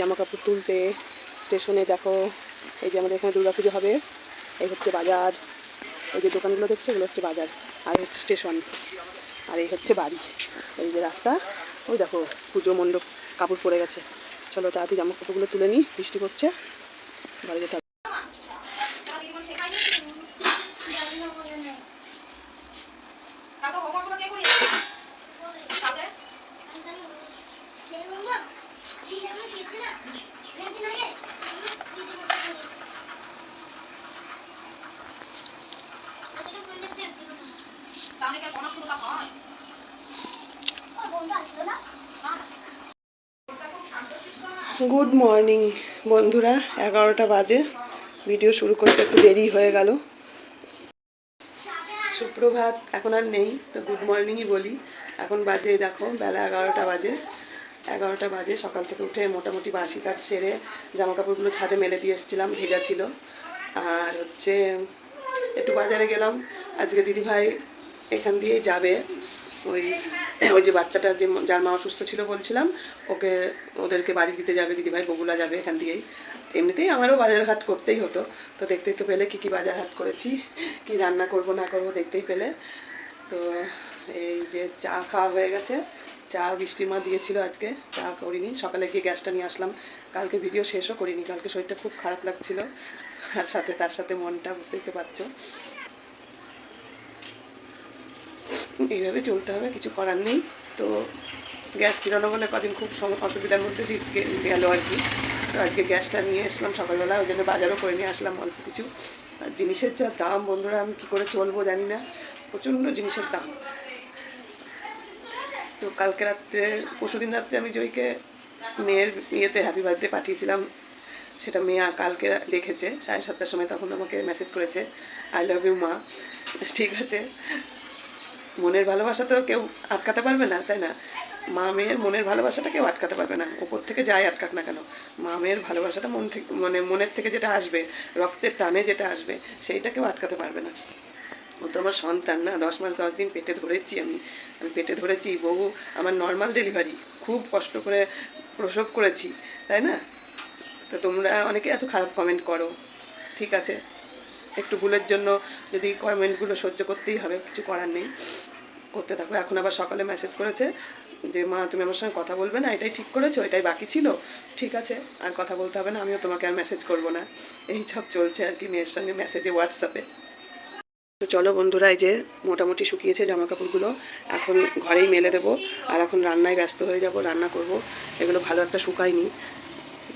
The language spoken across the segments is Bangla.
জামা কাপড় তুলতে স্টেশনে দেখো, এই যে আমাদের এখানে দুর্গাপুজো হবে, এই হচ্ছে বাজার। এই যে দোকানগুলো দেখছ, এগুলো হচ্ছে বাজার, আর হচ্ছে স্টেশন, আর এই হচ্ছে বাড়ি। এই যে রাস্তা, ওই দেখো পুজো মণ্ডপ, কাপড় পরে গেছে। চলো তাড়াতাড়ি জামা কাপড়গুলো তুলে নিই, বৃষ্টি পড়ছে, বাড়ি যেতে হবে। গুড মর্নিং বন্ধুরা। এগারোটা বাজে। ভিডিও শুরু করতে একটু দেরি হয়ে গেল। সুপ্রভাত, এখন আর নেই, তো গুড মর্নিংই বলি। এখন বাজে, দেখো, বেলা এগারোটা বাজে। এগারোটা বাজে, সকাল থেকে উঠে মোটামুটি বাসি কাজ সেরে জামা কাপড়গুলো ছাদে মেলে দিয়ে এসেছিলাম, ভেজা ছিল। আর হচ্ছে, একটু বাজারে গেলাম। আজকে দিদিভাই এখান দিয়েই যাবে। ওই ওই যে বাচ্চাটা যে যার মা অসুস্থ ছিল বলছিলাম, ওকে, ওদেরকে বাড়ি দিতে যাবে, দিদিভাই বগুলা যাবে এখান দিয়েই। এমনিতেই আমারও বাজার হাট করতেই হতো, তো দেখতেই তো পেলে কী কী বাজার হাট করেছি, কি রান্না করব, না করব দেখতেই পেলে। তো এই যে চা খাওয়া হয়ে গেছে, চা বৃষ্টির মা দিয়েছিল আজকে, চা করিনি, সকালে গিয়ে গ্যাসটা নিয়ে আসলাম। কালকে ভিডিও শেষও করিনি, কালকে শরীরটা খুব খারাপ লাগছিল, আর সাথে তার সাথে মনটা, বুঝতেই তো পারছ। এইভাবে চলতে হবে, কিছু করার নেই। তো গ্যাস ছিল না বলে কদিন খুব অসুবিধার মধ্যে দিয়ে গেল আর কি। তো আজকে গ্যাসটা নিয়ে এসলাম সকালবেলা, ওই জন্য বাজারও করে নিয়ে আসলাম অল্প কিছু। আর জিনিসের যা দাম, বন্ধুরা, আমি কী করে চলবো জানি না। প্রচণ্ড জিনিসের দাম। তো কালকে রাত্রে, পরশুদিন রাত্রে আমি জয়কে মেয়ের ইয়েতে হ্যাপি বার্থডে পাঠিয়েছিলাম। সেটা মেয়ে কালকে দেখেছে। সাড়ে সাতটার সময় তখন আমাকে মেসেজ করেছে আই লাভ ইউ মা। ঠিক আছে। মনের ভালোবাসা তো কেউ আটকাতে পারবে না, তাই না? মা মেয়ের মনের ভালোবাসাটা কেউ আটকাতে পারবে না ওপর থেকে যাই আটকাক না কেন? মা মেয়ের ভালোবাসাটা মন থেকে মানে মনের থেকে যেটা আসবে, রক্তের টানে যেটা আসবে, সেইটা কেউ আটকাতে পারবে না। ও তো আমার সন্তান না, দশ মাস, দশ দিন পেটে ধরেছি আমি। আমি পেটে ধরেছি বহু আমার নর্মাল ডেলিভারি খুব কষ্ট করে প্রসব করেছি, তাই না? তো তোমরা অনেকে আছো, খারাপ কমেন্ট করো, ঠিক আছে? একটু ভুলের জন্য যদি কমেন্টগুলো সহ্য করতেই হবে, কিছু করার নেই। করতে থাকো। এখন আবার সকালে মেসেজ করেছে যে, মা, তুমি আমার সঙ্গে কথা বলবে না, এটাই ঠিক করেছ, এটাই বাকি ছিল? ঠিক আছে, আর কথা বলতে হবে না, আমিও তোমাকে আর মেসেজ করব না। এই সব চলছে আর কি মেয়ের সঙ্গে মেসেজে হোয়াটসঅ্যাপে তো চলো বন্ধুরা, এই যে মোটামুটি শুকিয়েছে জামা কাপড়গুলো এখন ঘরেই মেলে দেবো। আর এখন রান্নায় ব্যস্ত হয়ে যাব, রান্না করব। এগুলো ভালো একটা শুকায়নি।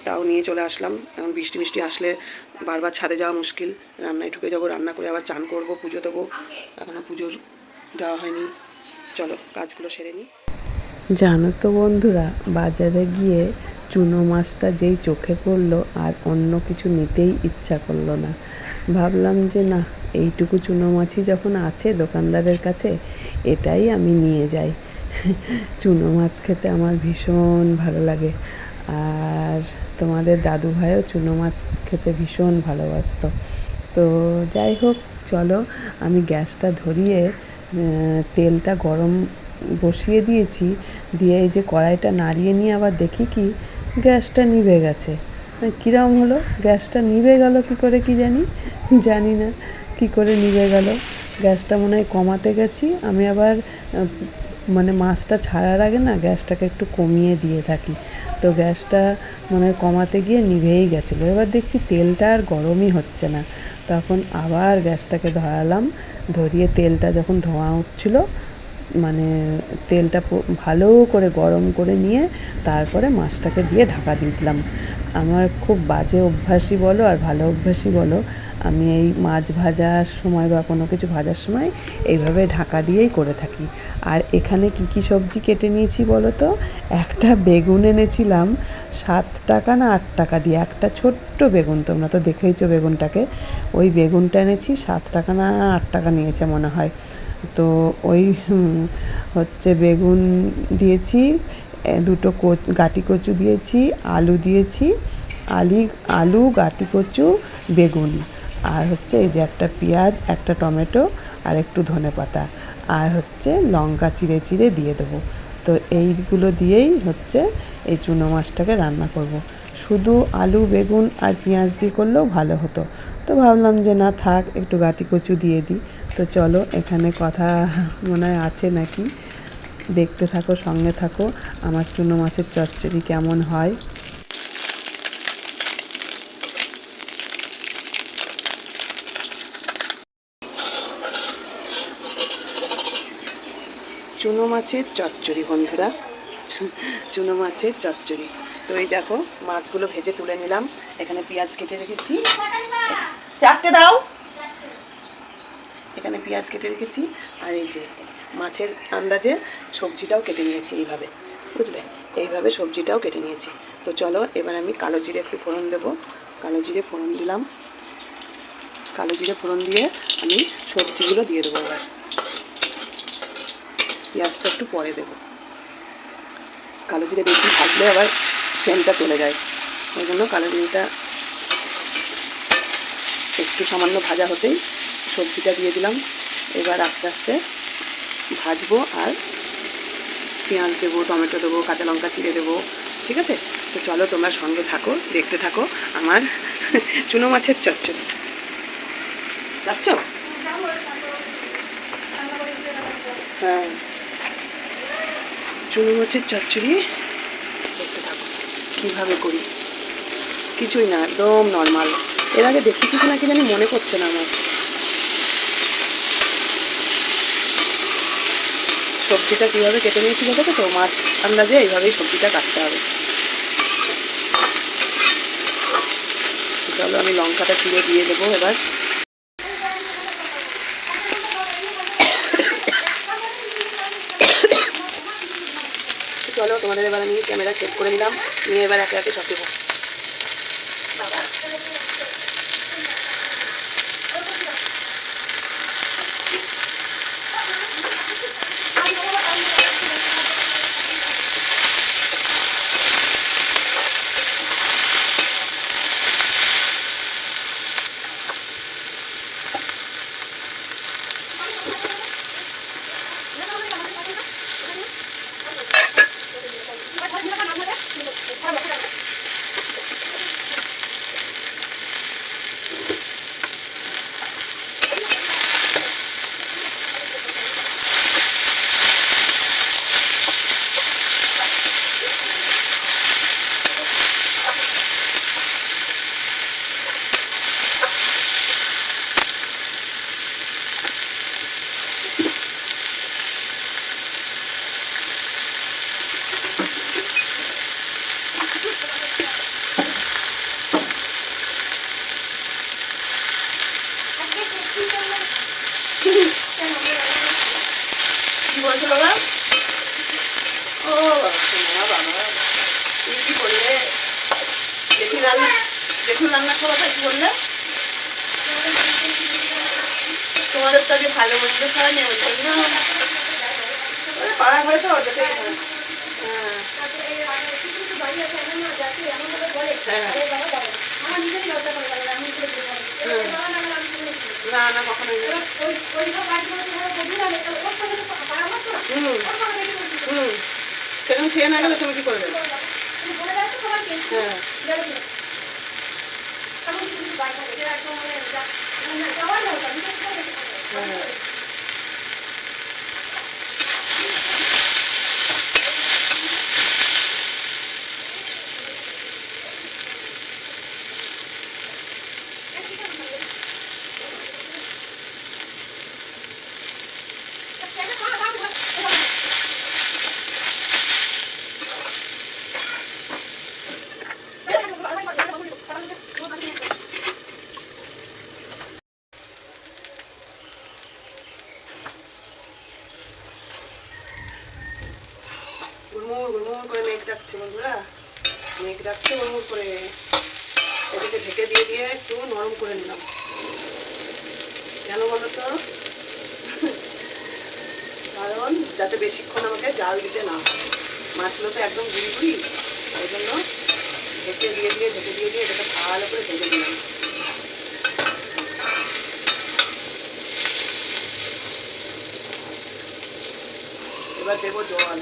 তাও নিয়ে চলে আসলাম। এখন বৃষ্টি মিষ্টি আসলে বারবার ছাদে যাওয়া মুশকিল। রান্নায় ঢুকে যাব, রান্না করে আবার চান করব, পুজো দেবো। এখনও পুজোর দেওয়া হয়নি। চলো, কাজগুলো সেরে নিই। জানো তো বন্ধুরা, বাজারে গিয়ে চুনো মাছটা যেই চোখে পড়ল আর অন্য কিছু নিতেই ইচ্ছা করল না। ভাবলাম যে না, এইটুকু চুনো মাছই যখন আছে দোকানদারের কাছে, এটাই আমি নিয়ে যাই। চুনো মাছ খেতে আমার ভীষণ ভালো লাগে। আর তোমাদের দাদু ভাইও চুনো মাছ খেতে ভীষণ ভালোবাসতো। তো যাই হোক, চলো আমি গ্যাসটা ধরিয়ে তেলটা গরম বসিয়ে দিয়েছি। দিয়ে এই যে কড়াইটা নাড়িয়ে নিয়ে আবার দেখি কি, গ্যাসটা নিভে গেছে। কীরকম হলো? গ্যাসটা নিভে গেল কি করে কি জানি? জানি না কি করে নিভে গেল। গ্যাসটা মনে হয় কমাতে গেছি। আমি আবার মানে মাছটা ছাড়ার আগে না গ্যাসটাকে একটু কমিয়ে দিয়ে থাকি। তো গ্যাসটা মানে কমাতে গিয়ে নিভেই গেছিল। এবার দেখছি তেলটা আর গরমই হচ্ছে না। তখন আবার গ্যাসটাকে ধরালাম। ধরিয়ে তেলটা যখন ধোঁয়া উঠছিল মানে তেলটা ভালো করে গরম করে নিয়ে তারপরে মাছটাকে দিয়ে ঢাকা দিয়ে দিলাম। আমার খুব বাজে অভ্যাসই বলো আর ভালো অভ্যাসই বলো আমি এই মাছ ভাজার সময় বা কোনো কিছু ভাজার সময় এইভাবে ঢাকা দিয়েই করে থাকি। আর এখানে কি কি সবজি কেটে নিয়েছি বলো তো? একটা বেগুন এনেছিলাম, সাত টাকা না আট টাকা দিয়ে, একটা ছোট্ট বেগুন, তোমরা তো দেখেইছো বেগুনটাকে। ওই বেগুনটা এনেছি, সাত টাকা না আট টাকা নিয়েছে মনে হয়। তো ওই হচ্ছে বেগুন দিয়েছি দুটো কচ গাটি কচু দিয়েছি, আলু দিয়েছি, আলি, আলু, গাটি কচু, বেগুন। আর হচ্ছে এই যে একটা পেঁয়াজ, একটা টমেটো আর একটু ধনে পাতা আর হচ্ছে লঙ্কা চিড়ে চিড়ে দিয়ে দেবো। তো এইগুলো দিয়েই হচ্ছে এই চুনো মাছটাকে রান্না করব। শুধু আলু, বেগুন আর পেঁয়াজ দিয়ে করলেও ভালো হতো। তো ভাবলাম যে না থাক, একটু গাটি কচু দিয়ে দিই। তো চলো, এখানে কথা মনে হয় আছে নাকি? দেখতে থাকো, সঙ্গে থাকো। আমার চুনো মাছের চচ্চড়ি কেমন হয়? চুনো মাছের চচ্চড়ি, বন্ধুরা। চুনো মাছের চচ্চড়ি। তো এই দেখো, মাছগুলো ভেজে তুলে নিলাম। এখানে পেঁয়াজ কেটে রেখেছি। চারটে দাও। এখানে পেঁয়াজ কেটে রেখেছি। আর এই যে মাছের আন্দাজে সবজিটাও কেটে নিয়েছি এইভাবে। বুঝলে? এইভাবে সবজিটাও কেটে নিয়েছি। তো চলো, এবার আমি কালো জিরে একটু ফোড়ন দেবো। কালো জিরে ফোড়ন দিলাম। কালো জিরে ফোড়ন দিয়ে আমি সবজিগুলো দিয়ে দেবো এবার। পেঁয়াজটা একটু পরে দেবো। কালো জিরে বেশি ভাজলে আবার সেন্টটা চলে যায়। ওই জন্য কালো জিরেটা একটু সামান্য ভাজা হতেই সবজিটা দিয়ে দিলাম। এবার আস্তে আস্তে ভাজবো আর পেঁয়াজ দেবো, টমেটো দেবো, কাঁচা লঙ্কা চিড়ে দেবো, ঠিক আছে? তো চলো তোমরা সঙ্গে থাকো, দেখতে থাকো আমার চুনো মাছের চচ্চড়ি। যাচ্ছ? হ্যাঁ। চুনো মাছের চচ্চড়ি। দেখতে থাকো কীভাবে করি? কিছুই না, একদম নর্মাল এর আগে দেখেছি কি জানি, মনে করছে না আমার। সবজিটা কীভাবে কেটে নিয়েছি দেখেছ তো, মাছ আন্দাজে এইভাবেই সবজিটা কাটতে হবে। চলো আমি লঙ্কাটা চিড়ে দিয়ে দেবো এবার চলো তোমাদের এবার আমি ক্যামেরা সেট করে নিলাম নিয়ে এবার একে একে সব দেবো কি বলছো বাবা ও বাবা বাবা তুমি কি করলে? রান্না রান্না খাওয়া কি বললে? তোমাদের তো আগে ভালো মন্দ খাওয়া নেই, ওই জন্য। পাড়া ঘরে তো হ্যাঁ। না না হুম। হুম। সে না গেলে তুমি কি করবে? হ্যাঁ। হ্যাঁ গুড়মুড় গুড়মুড় করে মেঘ ডাকছে বন্ধুরা মেঘ ডাকছে গুড়মুড় করে এদিকে ঢেকে দিয়ে দিয়ে একটু নরম করে নিলাম কারণ যাতে বেশিক্ষণ আমাকে জাল দিতে না মাছগুলো তো একদম গুড়ি ঘুরি ওই জন্য ঢেকে দিয়ে দিয়ে, ঢেকে দিয়ে দিয়ে এটাকে ভালো করে ভেজে দিলাম এবার দেবো জল।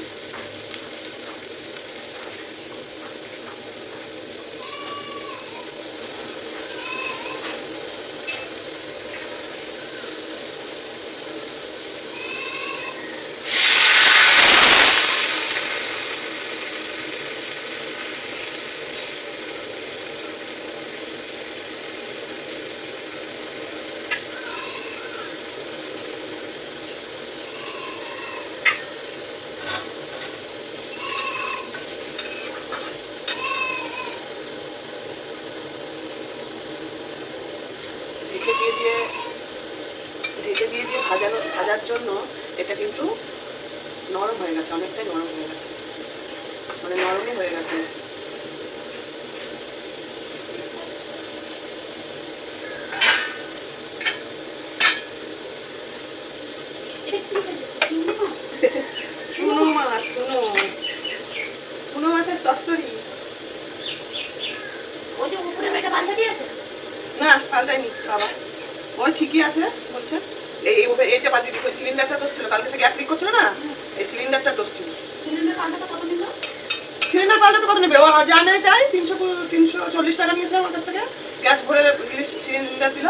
ভাজার জন্য এটা কিন্তু নরম হয়ে গেছে অনেকটাই নরম হয়ে গেছে। মানে নরমই হয়ে গেছে? শুনো মাছ শুনো শুনো মাছের সস্তরি ওই যে উপরে বান্ধা দিয়েছে? না পাল্টাইনি বাবা। ওই ঠিকই আছে বলছে। এই এই এইটা বাদ দিচ্ছে সিলিন্ডারটা দোষ ছিল কালকে সে গ্যাস লিক করছিল না? এই সিলিন্ডারটা দোষ ছিল। সিলিন্ডার পাল্টাতে কত নেবে? ও যা নেয় তাই তিনশো তিনশো চল্লিশ টাকা নিয়েছে আমার কাছ থেকে। গ্যাস ভরে সিলিন্ডার দিল।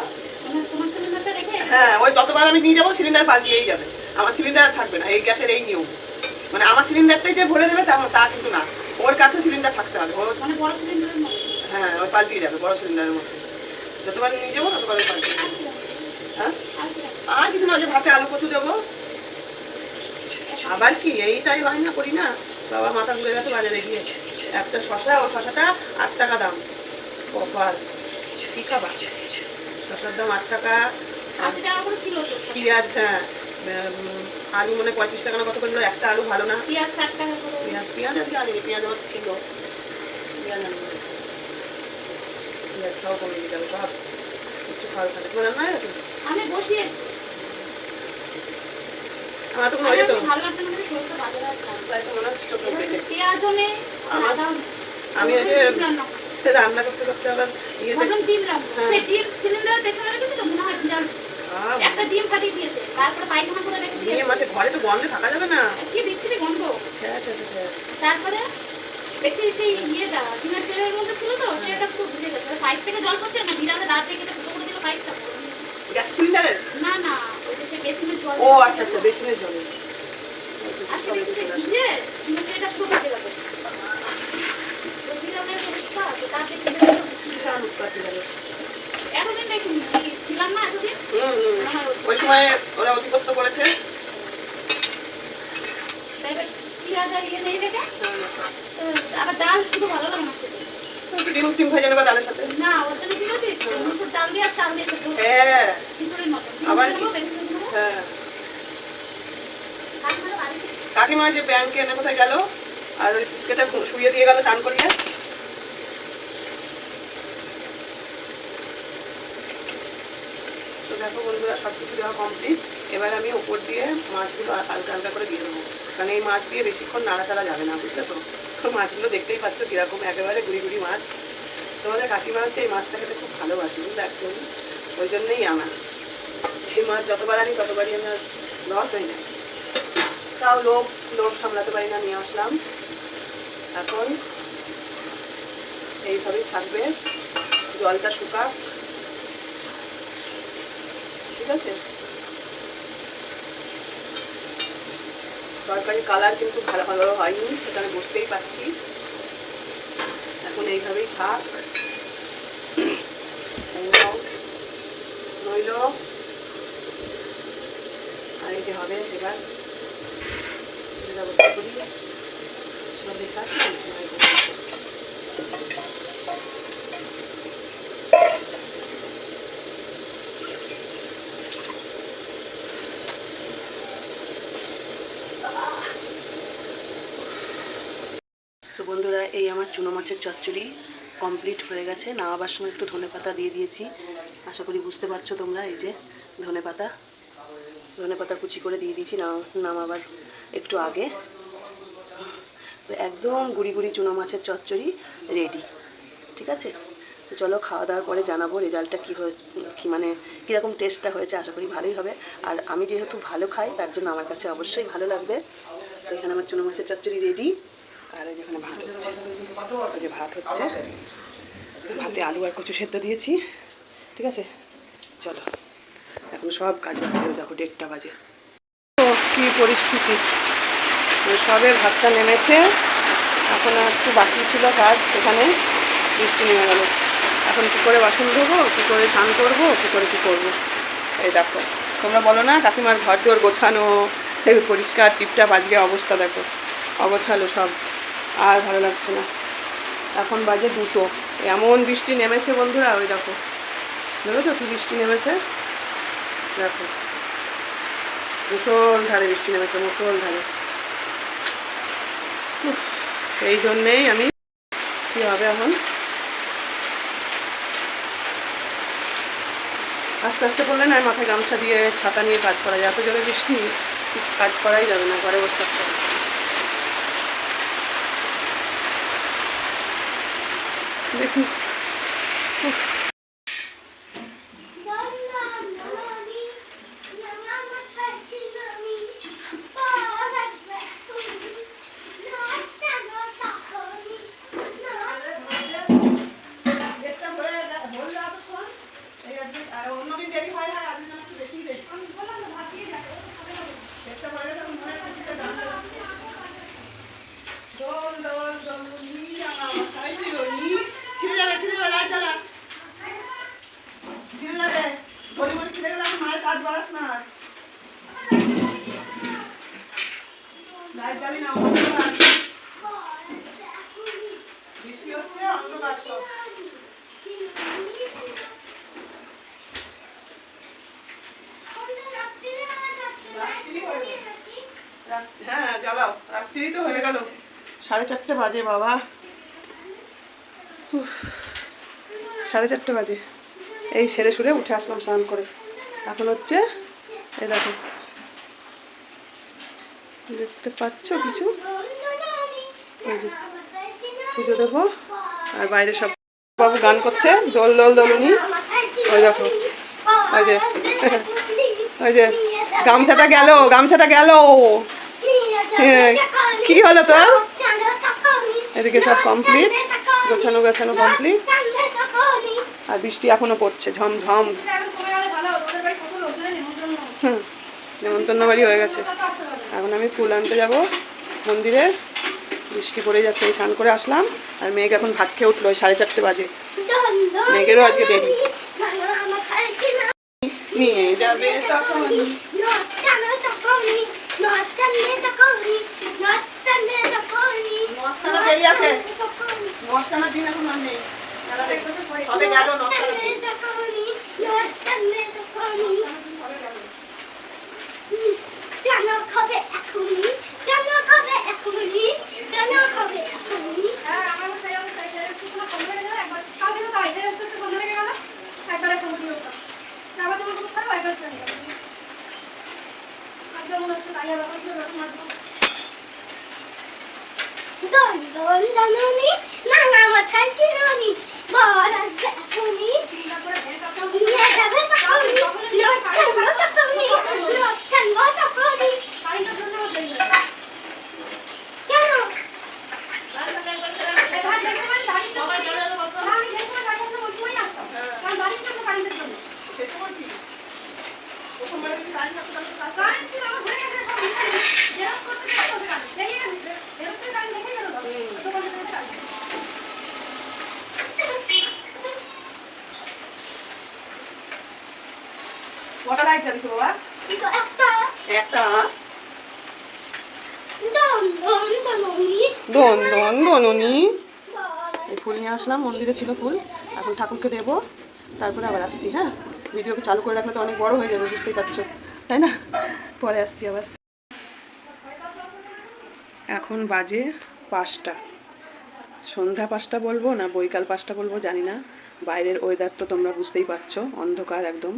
সিলিন্ডারটা হ্যাঁ ওই যতবার আমি নিয়ে যাব সিলিন্ডার পাল্টিয়েই যাবে। আমার সিলিন্ডার থাকবে না এই গ্যাসের এই নিয়ম। মানে আমার সিলিন্ডারটাই যে ভরে দেবে তা তা কিন্তু না। ওর কাছে সিলিন্ডার থাকতে হবে। ওর মানে বড় সিলিন্ডারের হ্যাঁ ওই পাল্টিয়ে যাবে বড় সিলিন্ডারের মধ্যে যতবার নিয়ে যাব ততবার পাল্টিয়ে যাবে। হ্যাঁ আর কিছু না যে ভাতে আলু কচু দেবো। আবার কি এই তাই হয় না করি না? বাবা মাথা ঘুরে গেছে বাজারে গিয়ে। একটা শশা ও শশাটা আট টাকা দাম। কপাল। কি খাবার? শশার দাম আট টাকা। পেঁয়াজ হ্যাঁ। আলু মনে পঁয়ত্রিশ টাকা না কত করল? একটা আলু ভালো না? পেঁয়াজ ষাট টাকা। পেঁয়াজ পেঁয়াজ আজকে আনিনি পেঁয়াজ আমার ছিল। পেঁয়াজ আনি। পেঁয়াজ খাওয়া কমে যাবে সব। আমি বসিয়েছি। আমার তো কোনো আমি হয়ে ভালো লাগছে না বলে সরষে বাজারে আসলাম। তাই তো মনে হচ্ছে চোখ এবার দেখে পেঁয়াজও নেই, আমার- আদাও নেই। আমি ওই যে রান্না করতে করতে আবার ইয়েতে ডিম রান্না। হ্যাঁ। সেই ডিম সিলিন্ডারের পেছনে রেখেছিল, মনে হয় একটা ডিম ফাটিয়ে দিয়েছে তারপরে পায়খানা করে রেখে ঘরে তো গন্ধে থাকা যাবে না কি বিচ্ছিরি গন্ধ। তারপরে দেখছি সেই ইয়েটা ডিমের তেলের মধ্যে ছিল তো তেলটা পুরো ভিজে গেছে পাইপ থেকে জল পড়ছে না বিড়ালে দাঁত দিয়ে কেটে গ্যাস সিলিন্ডারের না না ও আচ্ছা আচ্ছা বেসিনের জলে। গেছে ওই সময় ওরা অধিপত্য করেছে। আবার ডাল শুধু ভালো লাগে না। একটু ডিম টিম ভেজে নেবা ডালের সাথে? না ওর কি করছি মুসুর ডাল দিয়ে চাল দিয়ে হ্যাঁ। মতো। আবার হ্যাঁ। কাকিমা যে ব্যাংকে এনে কোথায় গেল? আর ওই ফুচকেটা শুয়ে দিয়ে গেল চান করিয়ে। তো দেখো বন্ধুরা সব কিছু দেওয়া কমপ্লিট এবার আমি উপর দিয়ে মাছগুলো হালকা হালকা করে দিয়ে দেবো। কারণ এই মাছ দিয়ে বেশিক্ষণ নাড়াচাড়া যাবে না বুঝলে তো? তো মাছগুলো দেখতেই পাচ্ছ কীরকম একেবারে গুড়ি গুড়ি মাছ। তোমাদের কাকিমা হচ্ছে এই মাছটা খেতে খুব ভালোবাসে, বুঝলে অ্যাকচুয়ালি ওই জন্যই আনা এই মাছ যতবার আনি, ততবারই আমার লস হয়ে যায় তাও লোভ লোভ সামলাতে পারি না, নিয়ে আসলাম। এখন এইভাবেই থাকবে। জলটা শুকাক। ঠিক আছে? তরকারি কালার কিন্তু ভালো ভালো হয়নি, সেটা আমি বুঝতেই পারছি। এখন এইভাবেই থাক। রইল। আর এই যে হবে এর ব্যবস্থা করি। সব লেখা আছে না? এই আমার চুনো মাছের চচ্চড়ি কমপ্লিট হয়ে গেছে। নামাবার সময় একটু ধনে পাতা দিয়ে দিয়েছি। আশা করি বুঝতে পারছ তোমরা, এই যে ধনে পাতা। ধনে পাতা কুচি করে দিয়ে দিয়েছি নাম নামাবার একটু আগে। তো একদম গুড়ি গুড়ি চুনো মাছের চচ্চড়ি রেডি ঠিক আছে? তো চলো খাওয়া দাওয়ার পরে জানাব রেজাল্টটা কী হয়ে, কী মানে কীরকম টেস্টটা হয়েছে, আশা করি ভালোই হবে। আর আমি যেহেতু ভালো খাই, তার জন্য আমার কাছে অবশ্যই ভালো লাগবে। তো এখানে আমার চুনো মাছের চচ্চড়ি রেডি আর এই যেখানে ভাত হচ্ছে যে ভাত হচ্ছে, ভাতে আলু আর কচু সেদ্ধ দিয়েছি, ঠিক আছে? চলো, এখন সব কাজ বাকি দেখো দেড়টা বাজে। তো কী পরিস্থিতি। তো সবে ভাতটা নেমেছে, এখন একটু বাকি ছিল কাজ সেখানে, বৃষ্টি নেমে গেল। এখন কী করে বাসন ধোবো, কী করে স্নান করব, কী করে কী করব? এই দেখো, তোমরা বলো না, কাকিমার ঘর দোর গোছানো পরিষ্কার টিপটাপ, আজকে অবস্থা দেখো। অগোছালো সব। আর ভালো লাগছে না। এখন বাজে দুটো। এমন বৃষ্টি নেমেছে বন্ধুরা, ওই দেখো। দেখো তো কি বৃষ্টি নেমেছে? দেখো। মুসল ধারে বৃষ্টি নেমেছে, মুসল ধারে। এই জন্যেই আমি কী হবে এখন? আস্তে আস্তে করলে না, মাথায় গামছা দিয়ে ছাতা নিয়ে কাজ করা যায়। এত জোরে বৃষ্টি, কাজ করাই যাবে না, ঘরে বসে থাকতে হবে। দেখি অন্যদিন দেরি হয় হয় আজকে একটু বেশি দেরি পেটটা ভরে গেছে, এখন মনে হয় কিছুতে দাম দেবো। দোল, দোল, দোলনি, আমার মাথায় চিরুনি। ছিঁড়ে যাবে, ছিঁড়ে যাবে, লাইট জ্বালা। ছিঁড়ে যাবে। গলি গলি ছিঁড়ে গেলে এখন মায়ের কাজ বাড়াস না আর। লাইট জ্বালি না, অন্ধকার। বৃষ্টি হচ্ছে, হয়ে সাড়ে চারটে বাজে বাবা। সাড়ে চারটে বাজে। এই সেরে সুরে উঠে আসলাম স্নান করে। এখন হচ্ছে এই দেখো। দেখতে পাচ্ছ কিছু? পুজো দেবো। আর বাইরে সব বাবু গান করছে দোল দোল দোলনি। ওই দেখো ওই যে ওই যে গামছাটা গেল গামছাটা গেল। হ্যাঁ, কি হলো তোর? এদিকে সব কমপ্লিট গোছানো গোছানো কমপ্লিট আর বৃষ্টি এখনও পড়ছে ঝমঝম। হুম নেমন্তন্ন বাড়ি হয়ে গেছে। এখন আমি ফুল আনতে যাব মন্দিরে। বৃষ্টি পড়ে যাচ্ছে স্নান করে আসলাম আর মেঘ এখন ভাত খেয়ে উঠল সাড়ে চারটে বাজে। মেঘেরও আজকে দেরি। নিয়ে যাবে তখন। দেরি আছে নটানার দিন এখন আর নেই মেলা দেখবে সবে গেল নটানার দিন জানো খাবে এখনই জানো খাবে এখনই জানো খাবে এখনই হ্যাঁ, আমার মতো এরকম চাই, সেটা একটু কোনো কম হয়ে গেলে একবার- কালকে তো তাই, সেটা একটু একটু বন্ধ রেখে গেল, একবারে সঙ্গে দিয়ে উঠলাম। আবার যখন কোনো ছাড়ো, একবার ছেড়ে দিলাম। আজকে মনে হচ্ছে তাই হবে, আমার কি ওরকম আসবে? দন দন দননি নানা মাথায় চিরনি বড় এখনই তারপরে ভেঙে কাপড় নিয়ে যাবে তখনই লটকানো তখনই লটকানো তখনই কারেন্টের জন্য আমার দেরি হয়ে গেল। কেন এই ভাই দেখতে পারি, দাঁড়িয়ে ছিল। সবাই চলে গেল কত? না, আমি যে সময় দাঁড়িয়ে ছিলাম, ওই সময়ই আসতাম। কারণ দাঁড়িয়ে ছিলাম তো কারেন্টের জন্য। সে তো বলছি প্রথমবারে যদি কারেন্ট থাকতো তাহলে তো কাজ করতো। কারেন্ট ছিল, আমার হয়ে গেছে, সব মিটারে। জেরক্স করতে গেলে বসে কারেন্ট। বেরিয়ে গেছে, জেরক্স করে কারেন্ট দেখে গেল তো। দোকানে থেকে চালিয়ে। কটা লাইট জ্বালিয়েছো বাবা? একটা। একটা দন দন দননি ফুল নিয়ে আসলাম, মন্দিরে ছিল ফুল। এখন ঠাকুরকে দেবো। তারপরে আবার আসছি হ্যাঁ? ভিডিওকে চালু করে রাখলে তো অনেক বড় হয়ে যাবে, বুঝতেই পারছ। তাই না? পরে আসছি আবার। এখন বাজে পাঁচটা। সন্ধ্যা পাঁচটা বলব না বৈকাল পাঁচটা বলব জানি না। বাইরের ওয়েদার তো তোমরা বুঝতেই পারছ, অন্ধকার একদম।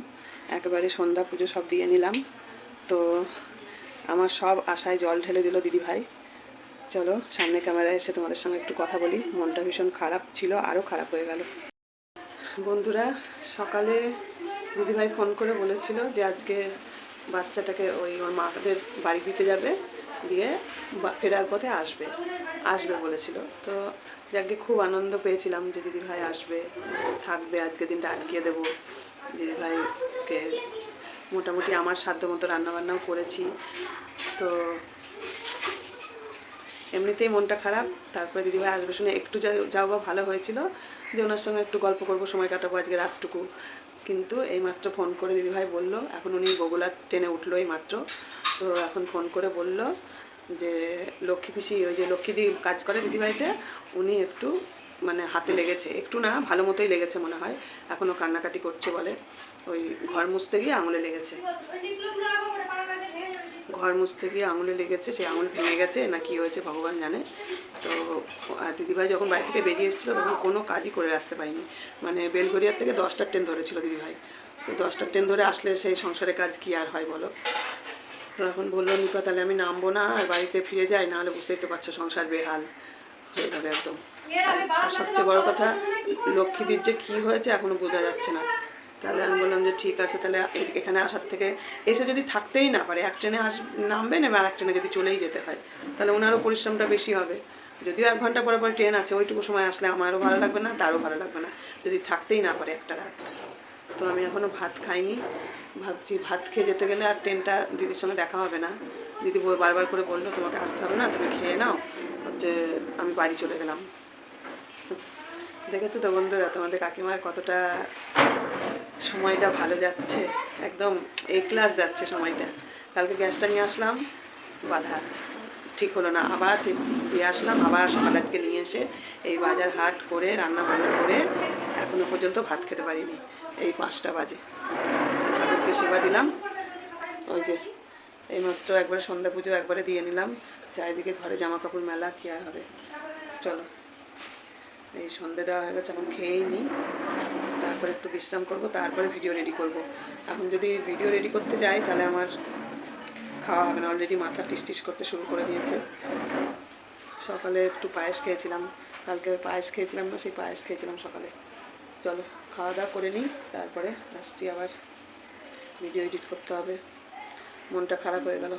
একেবারে সন্ধ্যা পুজো সব দিয়ে নিলাম। তো আমার সব আশায় জল ঢেলে দিল দিদি ভাই। চলো, সামনে ক্যামেরায় এসে তোমাদের সঙ্গে একটু কথা বলি। মনটা ভীষণ খারাপ ছিল আরও খারাপ হয়ে গেল। বন্ধুরা, সকালে দিদিভাই ফোন করে বলেছিল যে আজকে বাচ্চাটাকে ওই ওর মাদের বাড়ি দিতে যাবে, দিয়ে ফেরার পথে আসবে আসবে বলেছিল। তো যাকে খুব আনন্দ পেয়েছিলাম যে দিদিভাই আসবে, থাকবে, আজকে দিনটা আটকিয়ে দেবো। দিদিভাইকে মোটামুটি আমার সাধ্য মতো রান্নাবান্নাও করেছি। তো এমনিতেই মনটা খারাপ। তারপরে দিদিভাই আসবে শুনে একটু যা- যাও বা ভালো হয়েছিল, যে ওনার সঙ্গে একটু গল্প করব, সময় কাটাবো আজকে রাতটুকু। কিন্তু এইমাত্র ফোন করে দিদিভাই বলল, এখন উনি বগুলার ট্রেনে উঠল এই মাত্র তো এখন ফোন করে বলল যে, লক্ষ্মী পিসি, ওই যে লক্ষ্মীদি কাজ করে দিদিভাইতে, উনি একটু মানে হাতে লেগেছে। একটু না, ভালো মতোই লেগেছে মনে হয়। এখনও কান্নাকাটি করছে বলে। ওই ঘর মুছতে গিয়ে আঙুলে লেগেছে। ঘর মুছতে গিয়ে আঙুলে লেগেছে সেই আঙুল ভেঙে গেছে না কি হয়েছে ভগবান জানে। তো আর দিদিভাই যখন বাড়ি থেকে বেরিয়ে এসেছিল তখন কোনো কাজই করে আসতে পারিনি। মানে বেলঘরিয়ার থেকে দশটার ট্রেন ধরেছিল দিদিভাই। তো দশটার ট্রেন ধরে আসলে সেই সংসারে কাজ কি আর হয় বলো? তো এখন বলল নিপা তাহলে আমি নামবো না আর বাড়িতে ফিরে যাই নাহলে বুঝতেই তো পারছ সংসার বেহাল হয়ে যাবে একদম। আর সবচেয়ে বড় কথা লক্ষ্মীদির যে কী হয়েছে এখনও বোঝা যাচ্ছে না। তাহলে আমি বললাম যে ঠিক আছে, তাহলে এখানে আসার থেকে এসে যদি থাকতেই না পারে, এক ট্রেনে আস নামবেন এবার এক ট্রেনে যদি চলেই যেতে হয়, তাহলে ওনারও পরিশ্রমটা বেশি হবে। যদিও এক ঘণ্টা পরে পরে ট্রেন আছে, ওইটুকু সময় আসলে আমারও ভালো লাগবে না, তারও ভালো লাগবে না, যদি থাকতেই না পারে একটা রাত। তো আমি এখনও ভাত খাইনি, ভাবছি ভাত খেয়ে যেতে গেলে আর ট্রেনটা দিদির সঙ্গে দেখা হবে না। দিদি বারবার করে বলল, তোমাকে আসতে হবে না, তুমি খেয়ে নাও। হচ্ছে আমি বাড়ি চলে গেলাম। দেখেছ তো বন্ধুরা, তোমাদের কাকিমার কতটা সময়টা ভালো যাচ্ছে, একদম এ ক্লাস যাচ্ছে সময়টা। কালকে গ্যাসটা নিয়ে আসলাম, বাধা ঠিক হলো না, আবার সেই দিয়ে আসলাম, আবার সকাল আজকে নিয়ে এসে এই বাজার হাট করে, রান্না বান্না করে এখনও পর্যন্ত ভাত খেতে পারিনি, এই পাঁচটা বাজে। ঠাকুরকে সেবা দিলাম, ওই যে এইমাত্র একবারে সন্ধ্যা পুজো একবারে দিয়ে নিলাম, চারিদিকে ঘরে জামা কাপড় মেলা, কি আর হবে? চলো। এই সন্ধে দেওয়া হয়ে গেছে, এখন খেয়েই নিই। তারপরে একটু বিশ্রাম করব, তারপরে ভিডিও রেডি করব। এখন যদি ভিডিও রেডি করতে যাই, তাহলে আমার খাওয়া হবে না। অলরেডি মাথা টিস করতে শুরু করে দিয়েছে। সকালে একটু পায়েস খেয়েছিলাম। কালকে পায়েস খেয়েছিলাম না, সেই পায়েস খেয়েছিলাম সকালে। চলো, খাওয়া দাওয়া করে নিই, তারপরে আসছি আবার। ভিডিও এডিট করতে হবে। মনটা খারাপ হয়ে গেল।